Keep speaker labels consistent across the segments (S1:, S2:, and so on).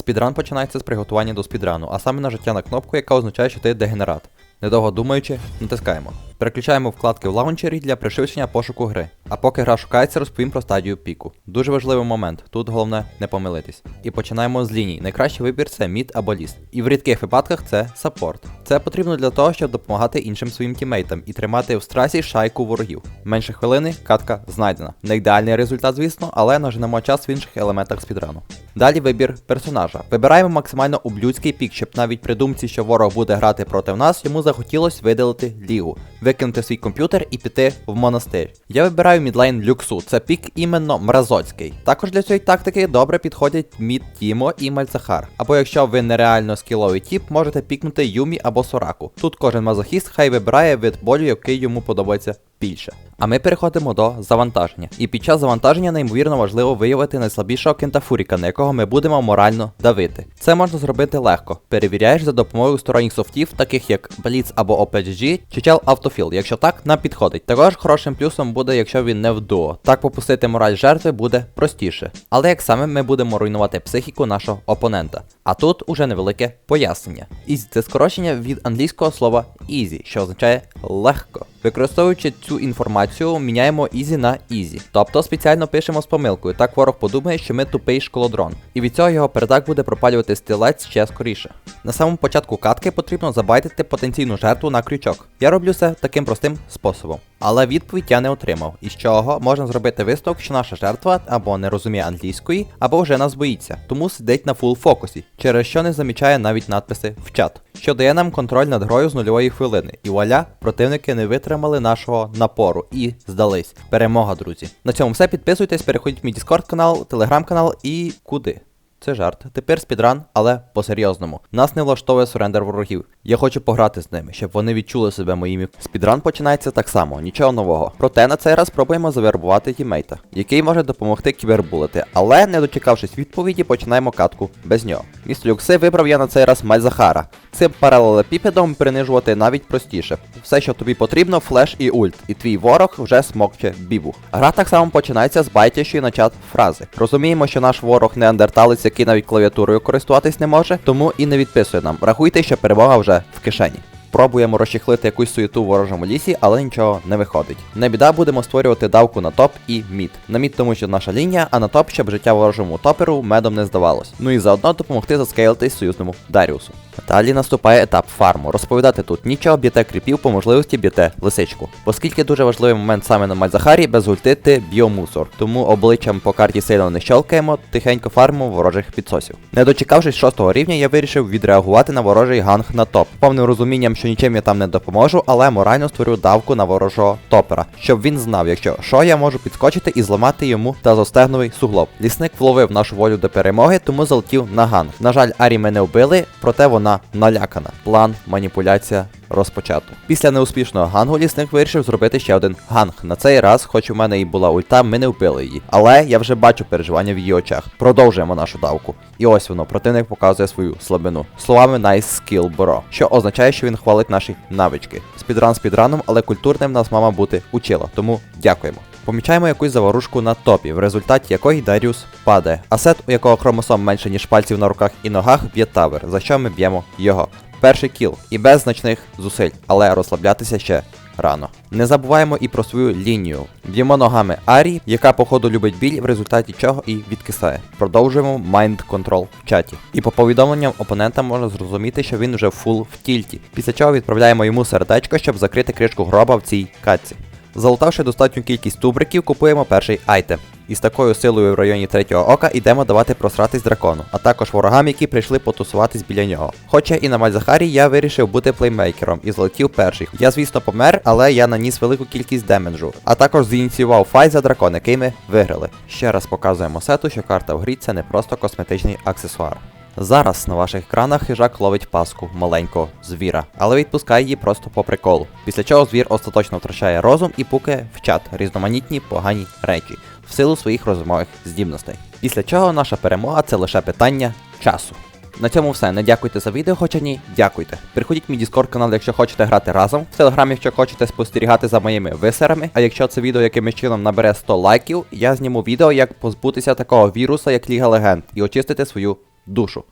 S1: Спідран починається з приготування до спідрану, а саме нажиття на кнопку, яка означає, що ти дегенерат. Недовго думаючи, натискаємо. Переключаємо вкладки в лаунчері для пришвидшення пошуку гри. А поки гра шукається, розповім про стадію піку. Дуже важливий момент, тут головне не помилитись. І починаємо з ліній. Найкращий вибір це мід або ліс. І в рідких випадках це саппорт. Це потрібно для того, щоб допомагати іншим своїм тімейтам і тримати в страсі шайку ворогів. Менше хвилини, катка знайдена. Не ідеальний результат, звісно, але наженемо час в інших елементах спідрану. Далі вибір персонажа. Вибираємо максимально ублюдський пік, щоб навіть при думці, що ворог буде грати проти нас, йому захотілося видалити лігу, викинути свій комп'ютер і піти в монастир. Я вибираю мідлайн люксу, це пік іменно мразоцький. Також для цієї тактики добре підходять мід Тімо і Мальцахар. Або якщо ви нереально скіловий тіп, можете пікнути Юмі або Сораку. Тут кожен мазохіст хай вибирає вид болю, який йому подобається більше. А ми переходимо до завантаження. І під час завантаження неймовірно важливо виявити найслабішого кентафуріка, на якого ми будемо морально давити. Це можна зробити легко. Перевіряєш за допомогою сторонніх софтів, таких як Blitz або OPG, чи чел Автофіл. Якщо так, нам підходить. Також хорошим плюсом буде, якщо він не в дуо. Так попустити мораль жертви буде простіше. Але як саме ми будемо руйнувати психіку нашого опонента. А тут уже невелике пояснення. Easy – це скорочення від англійського слова easy, що означає легко. Використовуючи цю інформацію, міняємо easy на easy. Тобто спеціально пишемо з помилкою, так ворог подумає, що ми тупий школодрон. І від цього його передак буде пропалювати стілець ще скоріше. На самому початку катки потрібно забайтити потенційну жертву на крючок. Я роблю це таким простим способом. Але відповідь я не отримав, із чого можна зробити висновок, що наша жертва або не розуміє англійської, або вже нас боїться, тому сидить на фул фокусі, через що не замічає навіть надписи в чат, що дає нам контроль над грою з нульової хвилини. І вуаля, противники не витримали нашого напору і здались. Перемога, друзі. На цьому все. Підписуйтесь, переходіть в мій Discord канал, телеграм канал і куди. Це жарт. Тепер спідран, але по-серйозному. Нас не влаштовує сурендер ворогів. Я хочу пограти з ними, щоб вони відчули себе моїми. Спідран починається так само, нічого нового. Проте на цей раз спробуємо завербувати тімейта, який може допомогти кібербулити, але не дочекавшись відповіді, починаємо катку без нього. Міст Люкси вибрав я на цей раз Мальзахара. Цим паралелепіпедом принижувати навіть простіше. Все, що тобі потрібно, флеш і ульт, і твій ворог вже смокче бібу. Гра так само починається з байтящої на чат фрази. Розуміємо, що наш ворог неандерталець, який навіть клавіатурою користуватись не може, тому і не відписує нам. Рахуйте, що перемога вже в кишені. Пробуємо розчехлити якусь суєту в ворожому лісі, але нічого не виходить. Не біда, будемо створювати давку на топ і мід. На мід тому, що наша лінія, а на топ, щоб життя ворожому топеру медом не здавалось. Ну і заодно допомогти заскейлитись союзному Даріусу. Далі наступає етап фарму. Розповідати тут нічого, б'єте кріпів, по можливості б'єте лисичку. Оскільки дуже важливий момент саме на Мальзахарі, без ульти ти біомусор. Тому обличчям по карті сильно не щелкаємо, тихенько фармимо ворожих підсосів. Не дочекавшись шостого рівня, я вирішив відреагувати на ворожий ганг на топ. Повним розумінням, що нічим я там не допоможу, але морально створю давку на ворожого топера, щоб він знав, якщо що я можу підскочити і зламати йому та зостегновий суглоб. Лісник вловив нашу волю до перемоги, тому залетів на ганг. На жаль, Арі мене вбили, проте вона налякана. План, маніпуляція розпочато. Після неуспішного гангу лісник вирішив зробити ще один ганг. На цей раз, хоч у мене і була ульта, ми не вбили її. Але я вже бачу переживання в її очах. Продовжуємо нашу давку. І ось воно, противник показує свою слабину. Словами nice skill bro, що означає, що він хвалить наші навички. Спідран спідраном, але культурним нас мама бути учила, тому дякуємо. Помічаємо якусь заворушку на топі, в результаті якої Даріус падає. А сет, у якого хромосом менше, ніж пальців на руках і ногах, б'є тавер, за що ми б'ємо його. Перший кіл і без значних зусиль, але розслаблятися ще рано. Не забуваємо і про свою лінію. Б'ємо ногами Арі, яка походу любить біль, в результаті чого і відкисає. Продовжуємо майнд контрол в чаті. І по повідомленням опонента можна зрозуміти, що він вже фул в тільті. Після чого відправляємо йому сердечко, щоб закрити кришку гроба в цій катці. Залутавши достатню кількість тубриків, купуємо перший айтем. І з такою силою в районі третього ока йдемо давати просратись дракону, а також ворогам, які прийшли потусуватись біля нього. Хоча і на Мальзахарі я вирішив бути плеймейкером і злетів перший. Я, звісно, помер, але я наніс велику кількість демеджу, а також зініціював файт за дракон, який ми виграли. Ще раз показуємо сету, що карта в грі це не просто косметичний аксесуар. Зараз на ваших екранах хижак ловить паску маленького звіра, але відпускає її просто по приколу. Після чого звір остаточно втрачає розум і пукає в чат різноманітні погані речі в силу своїх розумових здібностей. Після чого наша перемога це лише питання часу. На цьому все. Не дякуйте за відео, хоча ні, дякуйте. Приходіть в мій Discord канал, якщо хочете грати разом. В телеграмі, якщо хочете спостерігати за моїми висерами. А якщо це відео якимось чином набере 100 лайків, я зніму відео, як позбутися такого віруса, як Ліга Легенд, і очистити свою душу.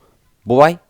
S1: Бувай!